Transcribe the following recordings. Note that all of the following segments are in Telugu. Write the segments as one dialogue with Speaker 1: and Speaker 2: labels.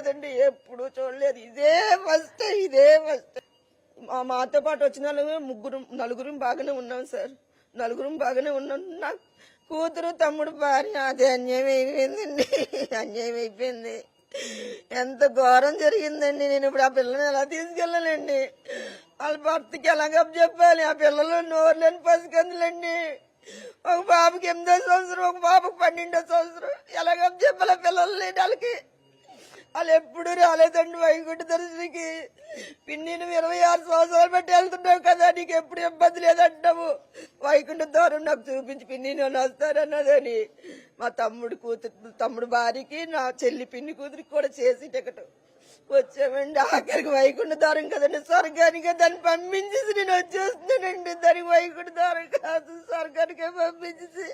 Speaker 1: చూడలేదండి ఎప్పుడు చూడలేదు. ఇదే ఫస్ట్ ఇదే ఫస్ట్ మా మాతో పాటు వచ్చిన వాళ్ళమే ముగ్గురు నలుగురు బాగానే ఉన్నాం సార్. నలుగురు బాగానే ఉన్నాం. నా కూతురు తమ్ముడు భార్య అదే అన్యాయం అయిపోయిందండి. అన్యాయం అయిపోయింది. ఎంత ఘోరం జరిగిందండి. నేను ఇప్పుడు ఆ పిల్లని ఎలా తీసుకెళ్ళానండి వాళ్ళ భర్తకి ఎలాగ చెప్పాలి? ఆ పిల్లలు నోరులేని పసికందులండి. ఒక బాబుకి ఎనిమిదో సంవత్సరం ఒక బాబుకి పన్నెండో సంవత్సరం. ఎలాగ చెప్పాలి ఆ పిల్లలు లేని వాళ్ళకి? వాళ్ళు ఎప్పుడు రాలేదండి వైకుంఠ దర్శనకి. పిన్ని నువ్వు ఇరవై ఆరు సంవత్సరాలు బట్టి వెళ్తున్నావు కదా నీకు ఎప్పుడు ఇబ్బంది లేదంటావు? వైకుంఠ ద్వారం నాకు చూపించి పిన్ని నేను వస్తానన్నదని మా తమ్ముడు కూతురు తమ్ముడు భార్యకి నా చెల్లి పిన్ని కూతురికి కూడా చేసి టికెట్ వచ్చామండి. ఆఖరికి వైకుంఠ దారం కదండి స్వర్గానికి దాన్ని పంపించేసి నేను వచ్చేస్తున్నానండి. దానికి వైకుంఠ దారం కాదు స్వర్గానికే పంపించేసి.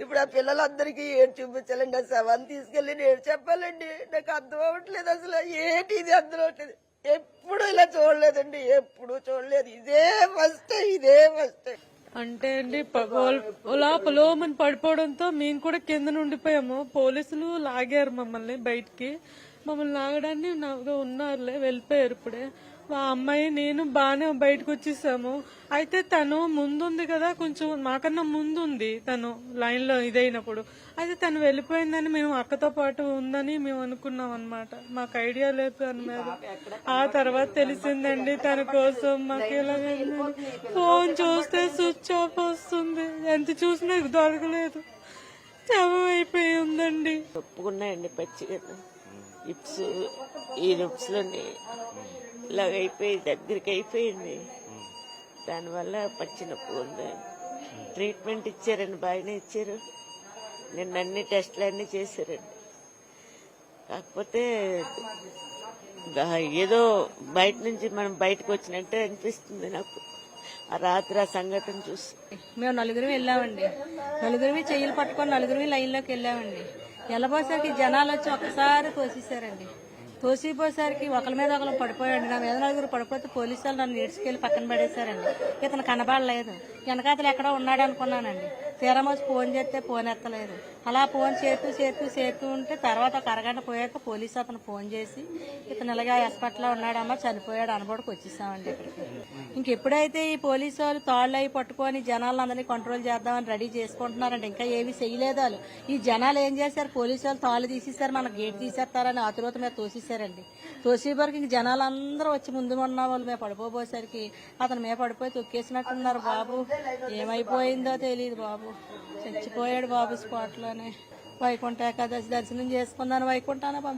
Speaker 1: ఇప్పుడు ఆ పిల్లలందరికీ ఏడు చూపించాలండి ఆ శవాన్ని తీసుకెళ్ళి నేను చెప్పాలండి నాకు అర్థం అవ్వట్లేదు అసలు. ఏంటి ఇది అర్థం అవ్వట్లేదు? ఎప్పుడు ఇలా చూడలేదండి ఎప్పుడు చూడలేదు. ఇదే ఫస్ట్ ఇదే ఫస్ట్
Speaker 2: అంటే అండి లోపలో మనం పడిపోవడంతో మేము కూడా కింద ఉండిపోయాము పోలీసులు లాగారు మమ్మల్ని బయటికి. మమ్మల్ని లాగడాన్ని నాగా ఉన్నారులే వెళ్ళిపోయారు ఇప్పుడే. మా అమ్మాయి నేను బాగానే బయటకు వచ్చేసాము. అయితే తను ముందుంది కదా కొంచెం మాకన్నా ముందుంది తను లైన్లో ఇదైనప్పుడు. అయితే తను వెళ్ళిపోయిందని మేము అక్కతో పాటు ఉందని మేము అనుకున్నాం అనమాట మాకు ఐడియా లేదు దాని మీద. ఆ తర్వాత తెలిసిందండి తన కోసం మాకు ఎలాగైందని. ఫోన్ చూస్తే స్విచ్ ఆఫ్ వస్తుంది. ఎంత చూసినా దొరకలేదు. శవం అయిపోయి ఉందండి.
Speaker 3: ఒప్పుకున్నాయండి పచ్చిగా. రిప్స్ ఈ రుప్స్లోని ఇలాగ అయిపోయి దగ్గరికి అయిపోయింది దానివల్ల పచ్చినప్పు ఉంది. ట్రీట్మెంట్ ఇచ్చారండి బాగానే ఇచ్చారు. నిన్న అన్ని టెస్ట్లు అన్నీ చేశారండి. కాకపోతే ఏదో బయట నుంచి మనం బయటకు వచ్చినట్టే అనిపిస్తుంది నాకు. ఆ రాత్రి ఆ సంఘటన చూసి.
Speaker 4: మేము నలుగురు వెళ్ళామండి. నలుగురివి చెయ్యలు పట్టుకొని నలుగురివి లైన్లోకి వెళ్ళామండి. వెళ్ళబోసరికి జనాలు వచ్చి ఒక్కసారి తోసేశారండి. తోసిపోసరికి ఒకరి మీద ఒకరు పడిపోయాడు నా మీద నలుగురు పడిపోతే పోలీసు వాళ్ళు నన్ను ఈడ్చుకెళ్ళి పక్కన పడేశారండి. ఇతను కనబడలేదు. వెనకాతలు ఎక్కడో ఉన్నాడు అనుకున్నానండి తీరమోసి ఫోన్ చేస్తే ఫోన్ ఎత్తలేదు. అలా ఫోన్ చేస్తూ చేస్తూ చేస్తూ ఉంటే తర్వాత ఒక అరగంట పోయాక పోలీసు అతను ఫోన్ చేసి ఇతను ఇలాగా హాస్పిటల్లో ఉన్నాడమ్మా చనిపోయాడు అనబడికి వచ్చేసామండి ఇక్కడికి. ఇంకెప్పుడైతే ఈ పోలీసు వాళ్ళు తాళ్ళు అయి పట్టుకొని జనాలందరినీ కంట్రోల్ చేద్దామని రెడీ చేసుకుంటున్నారండి ఇంకా ఏమీ చేయలేదు వాళ్ళు. ఈ జనాలు ఏం చేశారు? పోలీసు వాళ్ళు తాళ్ళు తీసేశారు మన గేట్ తీసేస్తారని ఆతురత మీద తోసేశారండి. తోసేవరకు ఇంక జనాలందరూ వచ్చి ముందు ఉన్న వాళ్ళు మేము పడిపోబోసరికి అతను మేము పడిపోయి తొక్కేసినట్టున్నారు బాబు. ఏమైపోయిందో తెలియదు బాబు. చచ్చిపోయాడు బాబు స్పాట్లోనే వైకుంఠ ఏకాదశి దర్శనం చేసుకుందాను వైకుంఠాన పంపి